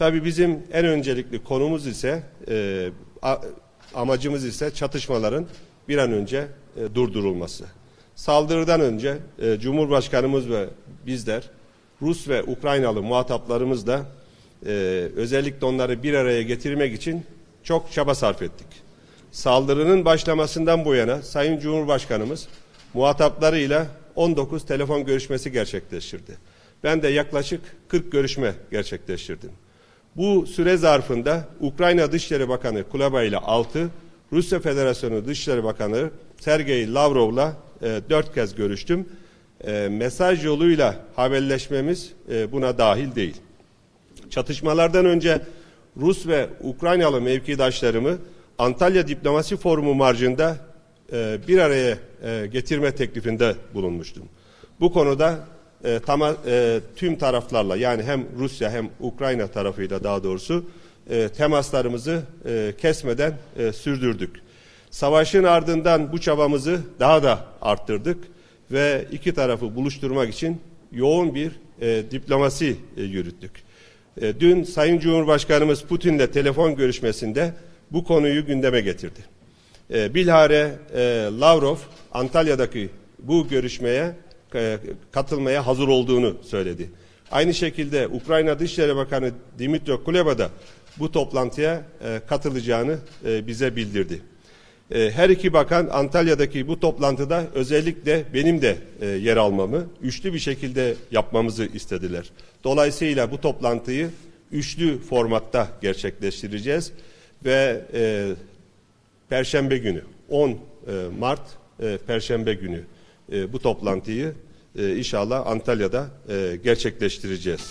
Tabii bizim en öncelikli konumuz ise e, a- amacımız ise çatışmaların bir an önce e, durdurulması. Saldırıdan önce e, Cumhurbaşkanımız ve bizler Rus ve Ukraynalı muhataplarımız da e, özellikle onları bir araya getirmek için çok çaba sarf ettik. Saldırının başlamasından bu yana Sayın Cumhurbaşkanımız muhataplarıyla 19 telefon görüşmesi gerçekleştirdi. Ben de yaklaşık 40 görüşme gerçekleştirdim. Bu süre zarfında Ukrayna Dışişleri Bakanı Kuleba ile 6, Rusya Federasyonu Dışişleri Bakanı Sergey Lavrov'la 4 kez görüştüm. E, mesaj yoluyla haberleşmemiz e, buna dahil değil. Çatışmalardan önce Rus ve Ukraynalı mevkidaşlarımı Antalya Diplomasi Forumu marjında e, bir araya e, getirme teklifinde bulunmuştum. Bu konuda e, tama, e, tüm taraflarla yani hem Rusya hem Ukrayna tarafıyla daha doğrusu e, temaslarımızı e, kesmeden e, sürdürdük. Savaşın ardından bu çabamızı daha da arttırdık ve iki tarafı buluşturmak için yoğun bir e, diplomasi e, yürüttük. E, Dün Sayın Cumhurbaşkanımız Putin'le telefon görüşmesinde bu konuyu gündeme getirdi. E, Bilhare e, Lavrov Antalya'daki bu görüşmeye katılmaya hazır olduğunu söyledi. Aynı şekilde Ukrayna Dışişleri Bakanı Dimitro Kuleba da bu toplantıya e, katılacağını e, bize bildirdi. E, Her iki bakan Antalya'daki bu toplantıda özellikle benim de e, yer almamı, üçlü bir şekilde yapmamızı istediler. Dolayısıyla bu toplantıyı üçlü formatta gerçekleştireceğiz ve e, Perşembe günü 10 e, Mart e, Perşembe günü e, bu toplantıyı e, inşallah Antalya'da e, gerçekleştireceğiz.